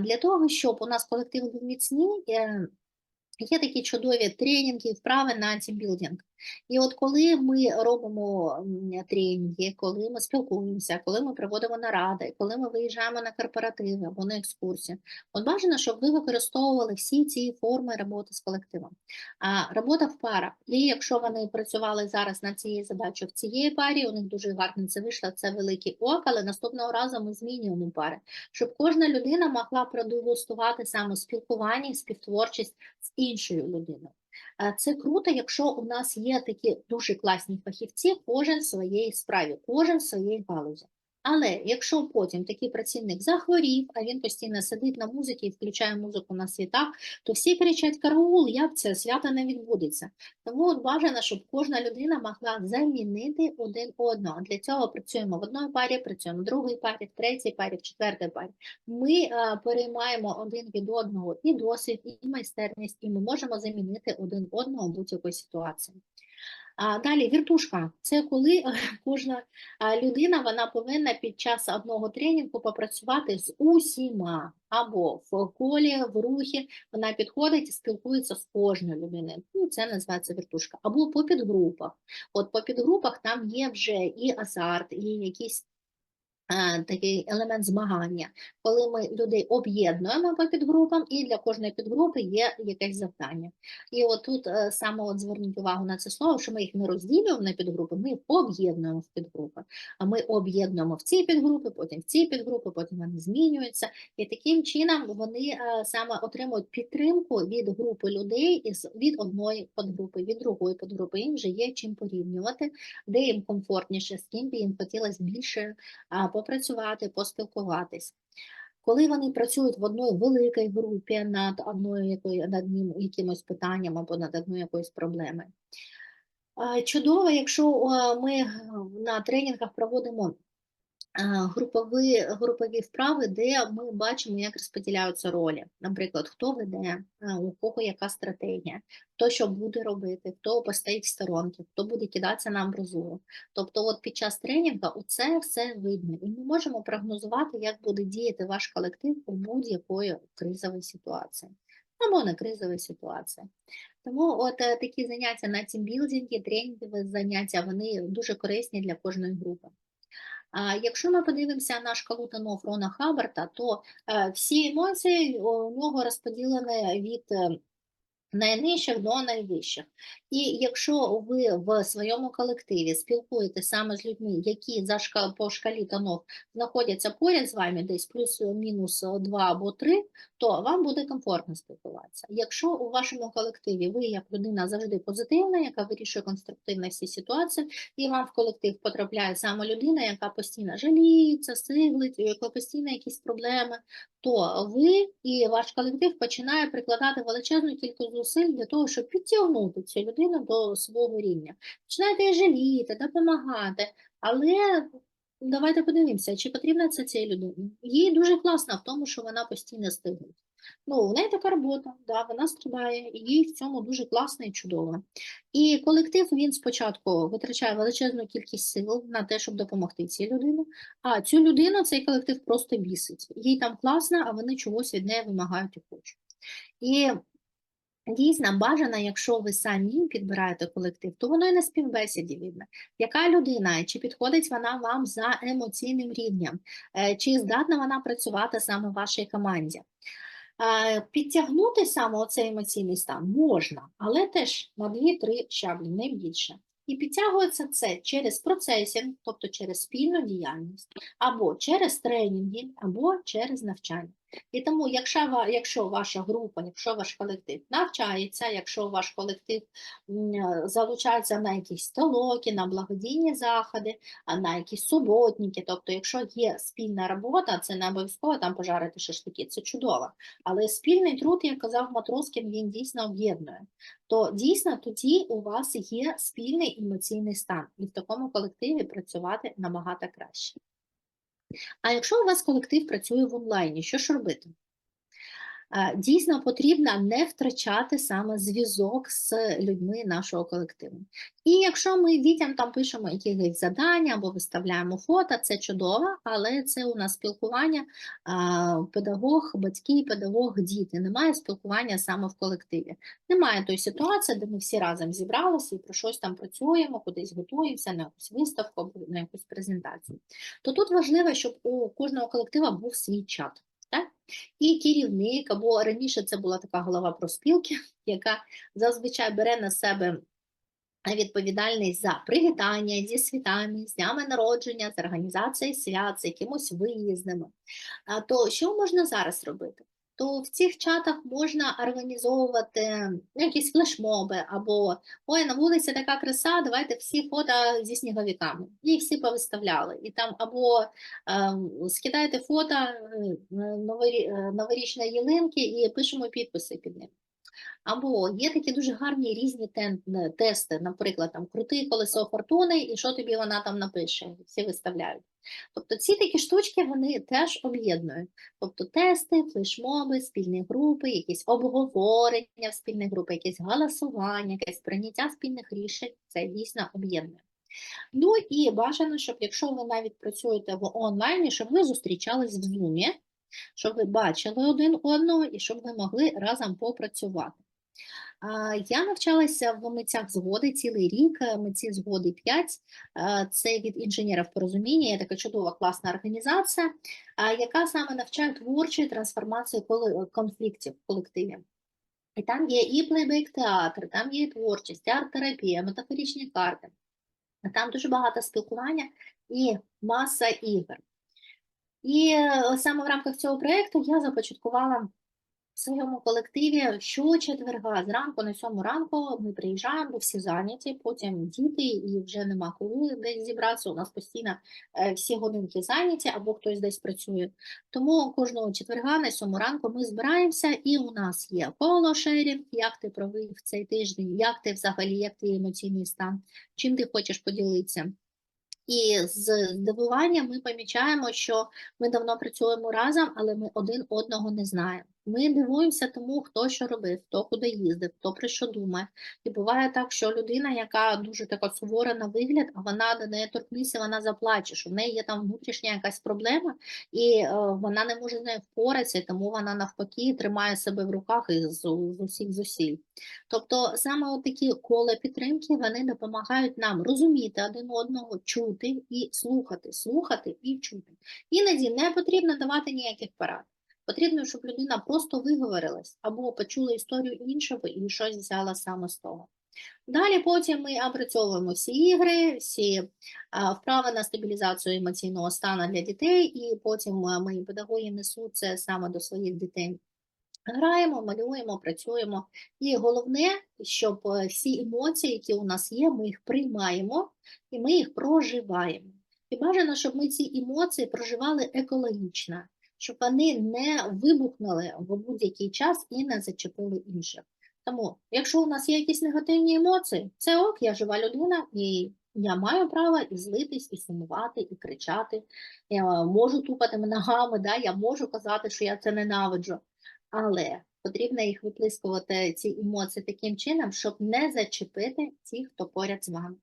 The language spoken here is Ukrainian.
Для того, щоб у нас колектив був міцний, е, є такі чудові тренінги, вправи на тімбілдинг. І от коли ми робимо тренінги, коли ми спілкуємося, коли ми проводимо наради, коли ми виїжджаємо на корпоративи або на екскурсію, от бажано, щоб ви використовували всі ці форми роботи з колективом. А робота в парах. І якщо вони працювали зараз над цією задачею в цієї парі, у них дуже гарно це вийшло, це великий ок, але наступного разу ми змінюємо пари, щоб кожна людина могла продегустувати саме спілкування співтворчість з іншою людиною. Це круто, якщо у нас є такі дуже класні фахівці, кожен в своїй справі, кожен в своїй галузі. Але якщо потім такий працівник захворів, а він постійно сидить на музиці і включає музику на світах, то всі кричать караул, як це свято не відбудеться. Тому от бажано, щоб кожна людина могла замінити один одного. Для цього працюємо в одній парі, працюємо в другій парі, в третій парі, в четвертій парі. Ми е, переймаємо один від одного і досвід, і майстерність, і ми можемо замінити один одного в будь-якій ситуації. Далі віртушка це коли е, кожна людина вона повинна під час одного тренінгу попрацювати з усіма або в колі, в рухі. Вона підходить і спілкується з кожною людиною. Ну, це називається віртушка. Або по підгрупах. От по підгрупах там є вже і азарт, і якісь. Е, Такий елемент змагання, коли ми людей об'єднуємо по підгрупам, і для кожної підгрупи є якесь завдання. І от тут е, саме от зверніть увагу на це слово, що ми їх не розділюємо на підгрупи, ми об'єднуємо в підгрупи. А ми об'єднуємо в ці підгрупи, потім в ці підгрупи, потім вони змінюються. І таким чином вони е, саме отримують підтримку від групи людей від одної підгрупи, від другої підгрупи. Їм вже є чим порівнювати, де їм комфортніше, з ким би їм хотілося більше попрацювати, поспілкуватись. Коли вони працюють в одній великій групі над одною над одним якимось питанням або над одною якоюсь проблемою. Чудово, якщо ми на тренінгах проводимо групові, групові вправи, де ми бачимо, як розподіляються ролі. Наприклад, хто веде, у кого яка стратегія, хто що буде робити, хто постоїть в сторонки, хто буде кидатися на амбразуру. Тобто, от під час тренінгу це все видно, і ми можемо прогнозувати, як буде діяти ваш колектив у будь-якої кризовій ситуації або на кризовій ситуації. Тому от е, такі заняття на тімбілдингі, тренінгові заняття, вони дуже корисні для кожної групи. Якщо ми подивимося на шкалу Тано Рона Хаббарта, то е, всі емоції у нього розподілені від е, найнижчих до найвищих. І якщо ви в своєму колективі спілкуєтеся саме з людьми, які за шка- по шкалі тонов знаходяться поряд з вами, десь плюс-мінус 2 або 3, то вам буде комфортно спілкуватися. Якщо у вашому колективі ви як людина завжди позитивна, яка вирішує конструктивно всі ситуації, і вам в колектив потрапляє саме людина, яка постійно жаліється, сиглить, у якої постійно якісь проблеми, то ви і ваш колектив починає прикладати величезну кількість зусиль для того, щоб підтягнути цю людину до свого рівня. Починаєте її жаліти, допомагати, але давайте подивимося, чи потрібно це цій людині. Їй дуже класно в тому, що вона постійно стигне. Ну, у неї така робота, да, вона страдає, і їй в цьому дуже класно і чудово. І колектив він спочатку витрачає величезну кількість сил на те, щоб допомогти цій людині, а цю людину цей колектив просто бісить. Їй там класно, а вони чогось від неї вимагають і хочуть. І дійсно бажано, якщо ви самі підбираєте колектив, то воно і на співбесіді видно. Яка людина, чи підходить вона вам за емоційним рівнем, Е, чи здатна вона працювати саме в вашій команді. Е, Підтягнути саме оцей емоційний стан можна, але теж на 2-3 щаблі, не більше. І підтягується це через процесінг, тобто через спільну діяльність, або через тренінги, або через навчання. І тому, якщо, якщо ваша група, якщо ваш колектив навчається, якщо ваш колектив залучається на якісь толоки, на благодійні заходи, на якісь суботники, тобто, якщо є спільна робота, це не обов'язково там пожарити шашлики, це чудово. Але спільний труд, як казав Матроскін, він дійсно об'єднує. То дійсно тоді у вас є спільний емоційний стан, і в такому колективі працювати набагато краще. А якщо у вас колектив працює в онлайні, що ж робити? Дійсно потрібно не втрачати саме зв'язок з людьми нашого колективу. І якщо ми дітям там пишемо якісь завдання або виставляємо фото, це чудово, але це у нас спілкування педагог, батьки, педагог, діти. Немає спілкування саме в колективі. Немає тої ситуації, де ми всі разом зібралися і про щось там працюємо, кудись готуємося на якусь виставку на якусь презентацію. То тут важливо, щоб у кожного колектива був свій чат. І керівник, або раніше це була така голова профспілки, яка зазвичай бере на себе відповідальність за привітання зі світами, з днями народження, з організацією свят, з якимось виїздами. То що можна зараз робити? То в цих чатах можна організовувати ну, якісь флешмоби, або ой, на вулиці така краса, давайте всі фото зі сніговиками. І всі повиставляли. І там або е, скидайте фото е, е, новорічної ялинки і пишемо підписи під ним. Або є такі дуже гарні різні тести, наприклад, там крути колесо фортуни, і що тобі вона там напише, всі виставляють. Тобто ці такі штучки вони теж об'єднують. Тобто тести, флешмоби, спільні групи, якісь обговорення в спільних групах, якесь голосування, якесь прийняття спільних рішень, це дійсно об'єднує. Ну і бажано, щоб якщо ви навіть працюєте в онлайні, щоб ви зустрічались в Zoom, щоб ви бачили один одного і щоб ви могли разом попрацювати. Я навчалася в митцях згоди цілий рік, е, митці згоди 5. Е, Це від інженерів порозуміння, є така чудова класна організація, яка саме навчає творчої трансформації конфліктів в колективі. І там є і плейбек театр, там є і творчість, арт-терапія, метафоричні карти. Там дуже багато спілкування і маса ігор. І е, саме в рамках цього проєкту я започаткувала в своєму колективі щочетверга зранку на сьому ранку ми приїжджаємо, бо всі зайняті, потім діти, і вже нема коли десь зібратися. У нас постійно е, всі годинки зайняті або хтось десь працює. Тому кожного четверга на сьому ранку ми збираємося, і у нас є коло шерінг, як ти провів цей тиждень, як ти взагалі, як твій емоційний стан, чим ти хочеш поділитися. І з здивування ми помічаємо, що ми давно працюємо разом, але ми один одного не знаємо. Ми дивуємося тому, хто що робив, хто куди їздив, хто про що думає. І буває так, що людина, яка дуже така сувора на вигляд, а вона до неї торкнися, вона заплаче, що в неї є там внутрішня якась проблема, і е, вона не може з нею впоратися, тому вона навпаки тримає себе в руках із з усіх зусиль. Тобто саме такі кола підтримки вони допомагають нам розуміти один одного, чути і слухати, слухати і чути. Іноді не потрібно давати ніяких порад. Потрібно, щоб людина просто виговорилась або почула історію іншого і щось взяла саме з того. Далі потім ми опрацьовуємо всі ігри, всі вправи на стабілізацію емоційного стану для дітей, і потім мої педагоги несуть це саме до своїх дітей. Граємо, малюємо, працюємо. І головне, щоб е, всі емоції, які у нас є, ми їх приймаємо і ми їх проживаємо. І бажано, щоб ми ці емоції проживали екологічно, щоб вони не вибухнули в будь-який час і не зачепили інших. Тому, якщо у нас є якісь негативні емоції, це ок, я жива людина, і я маю право і злитись, і сумувати, і кричати. Я можу тупати ногами, да? я можу казати, що я це ненавиджу. Але потрібно їх виплискувати ці емоції таким чином, щоб не зачепити тих, хто поряд з вами.